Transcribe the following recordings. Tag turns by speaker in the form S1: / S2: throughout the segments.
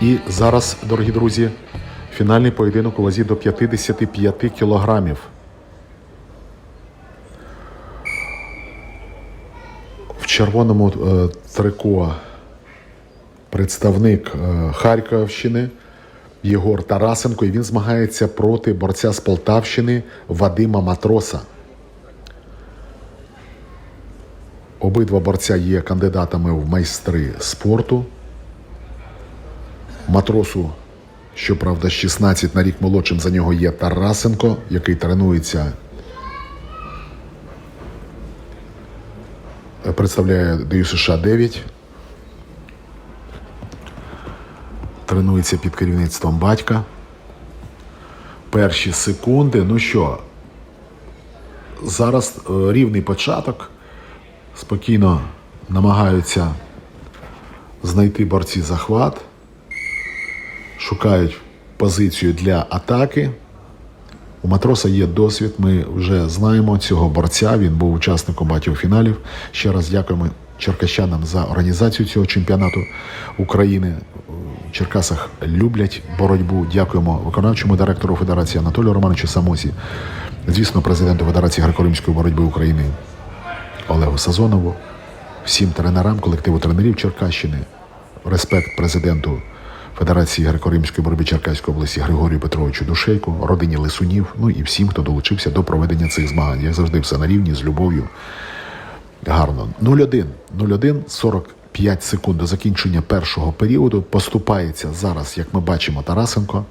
S1: І зараз, дорогі друзі, фінальний поєдинок у вазі до 55 кілограмів. В червоному е, трико представник е, Харківщини Єгор Тарасенко, і він змагається проти борця з Полтавщини Вадима Матроса. Обидва борця є кандидатами в майстри спорту. Матросу, щоправда, 16 на рік молодшим за нього є Тарасенко, який тренується, представляє ДЮ США 9. Тренується під керівництвом батька. Перші секунди. Ну що, зараз е, рівний початок. Спокійно намагаються знайти борці захват шукають позицію для атаки. У матроса є досвід. Ми вже знаємо цього борця. Він був учасником багатьох фіналів. Ще раз дякуємо черкащанам за організацію цього чемпіонату України. В Черкасах люблять боротьбу. Дякуємо виконавчому директору Федерації Анатолію Романовичу Самосі, звісно, президенту Федерації греко-римської боротьби України Олегу Сазонову, всім тренерам, колективу тренерів Черкащини, респект президенту Федерації греко-римської боротьби Черкаської області Григорію Петровичу Душейку, родині Лисунів, ну і всім, хто долучився до проведення цих змагань. Як завжди, все на рівні з любов'ю. Гарно. 0-1. 0-1, 45 секунд до закінчення першого періоду. Поступається зараз, як ми бачимо, Тарасенко.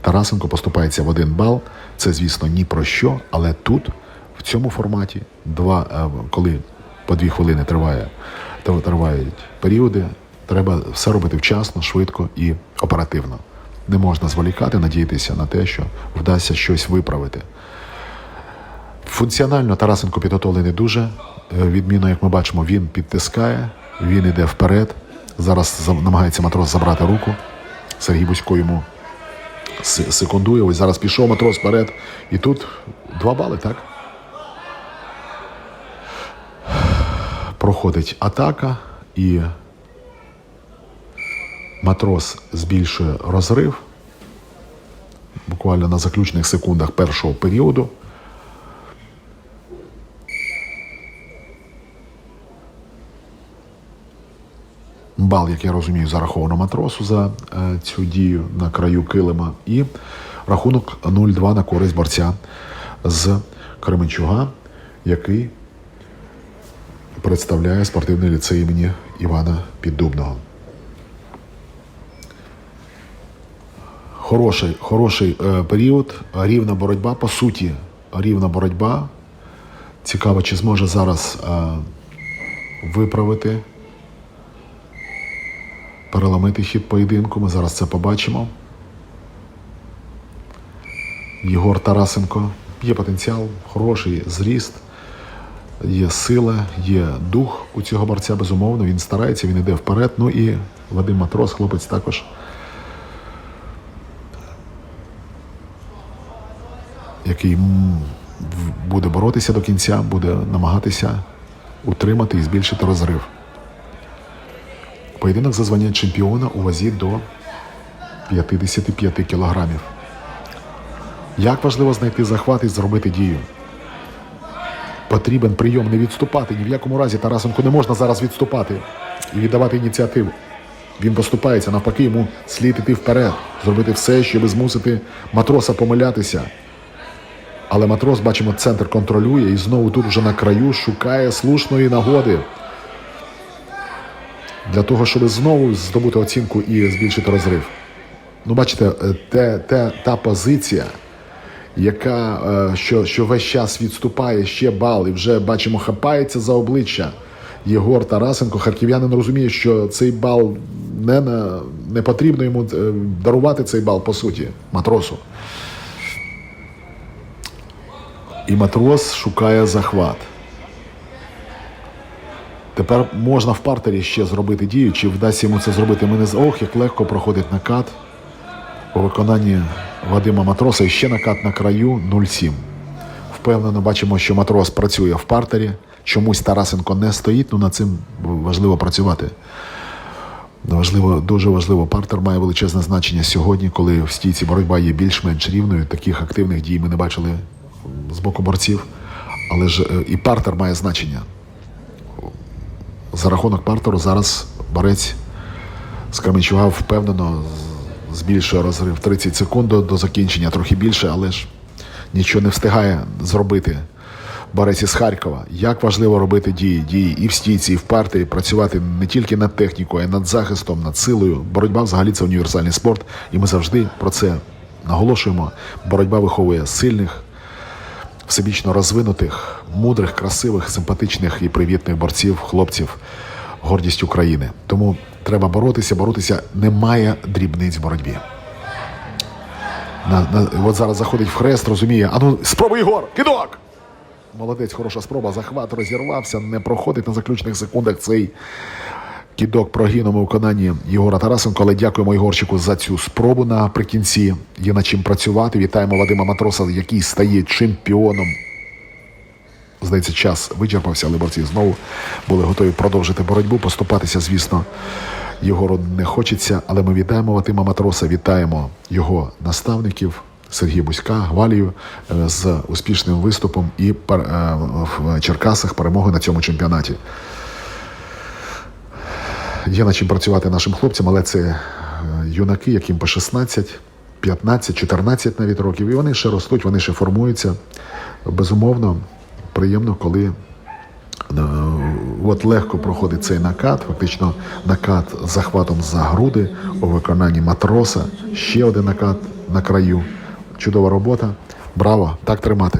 S1: Тарасенко поступається в один бал. Це, звісно, ні про що, але тут, в цьому форматі, два, е, коли по дві хвилини триває, тривають періоди, треба все робити вчасно, швидко і оперативно. Не можна зволікати, надіятися на те, що вдасться щось виправити. Функціонально Тарасенко підготовлений дуже. Е, Відмінно, як ми бачимо, він підтискає, він йде вперед. Зараз намагається матрос забрати руку. Сергій Бусько йому секундує. Ось зараз пішов матрос вперед. І тут два бали, так? Проходить атака і матрос збільшує розрив буквально на заключних секундах першого періоду. Бал, як я розумію, зараховано матросу за е, цю дію на краю килима. І рахунок 0-2 на користь борця з Кременчуга, який представляє спортивний ліцей імені Івана Піддубного. Хороший, хороший е, період, рівна боротьба, по суті, рівна боротьба. Цікаво, чи зможе зараз е, виправити, переламити хід поєдинку. Ми зараз це побачимо. Єгор Тарасенко. Є потенціал, хороший зріст, є сила, є дух у цього борця, безумовно. Він старається, він йде вперед. Ну і Вадим Матрос, хлопець також. Який буде боротися до кінця, буде намагатися утримати і збільшити розрив. Поєдинок за звання чемпіона у вазі до 55 кілограмів. Як важливо знайти захват і зробити дію? Потрібен прийом не відступати. Ні в якому разі Тарасенко не можна зараз відступати і віддавати ініціативу. Він поступається, навпаки, йому слід іти вперед, зробити все, щоб змусити матроса помилятися. Але матрос, бачимо, центр контролює і знову тут вже на краю шукає слушної нагоди для того, щоб знову здобути оцінку і збільшити розрив. Ну, бачите, е, те, те, та позиція, яка е, що, що весь час відступає ще бал, і вже бачимо, хапається за обличчя. Єгор Тарасенко, харків'янин розуміє, що цей бал не, на, не потрібно йому е, дарувати цей бал, по суті, матросу. І матрос шукає захват. Тепер можна в партері ще зробити дію, чи вдасться йому це зробити. Ми не з ох, як легко проходить накат у виконанні Вадима Матроса. І ще накат на краю 0-7. Впевнено, бачимо, що матрос працює в партері. Чомусь Тарасенко не стоїть, ну над цим важливо працювати. Важливо, дуже важливо. Партер має величезне значення сьогодні, коли в стійці боротьба є більш-менш рівною. Таких активних дій ми не бачили з боку борців. Але ж е, і партер має значення. За рахунок партеру зараз борець з Кременчуга впевнено збільшує розрив 30 секунд до, закінчення, трохи більше, але ж нічого не встигає зробити борець із Харкова. Як важливо робити дії, дії і в стійці, і в партії, працювати не тільки над технікою, а й над захистом, над силою. Боротьба взагалі це універсальний спорт, і ми завжди про це наголошуємо. Боротьба виховує сильних, всебічно розвинутих, мудрих, красивих, симпатичних і привітних борців, хлопців, гордість України. Тому треба боротися, боротися немає дрібниць в боротьбі. На, на, от зараз заходить в хрест, розуміє. А ну, спробуй Ігор! Кидок! Молодець, хороша спроба. Захват розірвався, не проходить на заключних секундах цей кідок прогином у виконанні Єгора Тарасенко. Але дякуємо Ігорчику за цю спробу наприкінці. Є над чим працювати. Вітаємо Вадима Матроса, який стає чемпіоном. Здається, час вичерпався, але борці знову були готові продовжити боротьбу. Поступатися, звісно, Єгору не хочеться, але ми вітаємо Вадима Матроса, вітаємо його наставників. Сергія Буська, Гвалію е, з успішним виступом і е, в Черкасах перемоги на цьому чемпіонаті. Є над чим працювати нашим хлопцям, але це е, юнаки, яким по 16, 15, 14 навіть років. І вони ще ростуть, вони ще формуються. Безумовно, приємно, коли е, от легко проходить цей накат, фактично накат з захватом за груди у виконанні матроса. Ще один накат на краю. Чудова робота. Браво! Так тримати.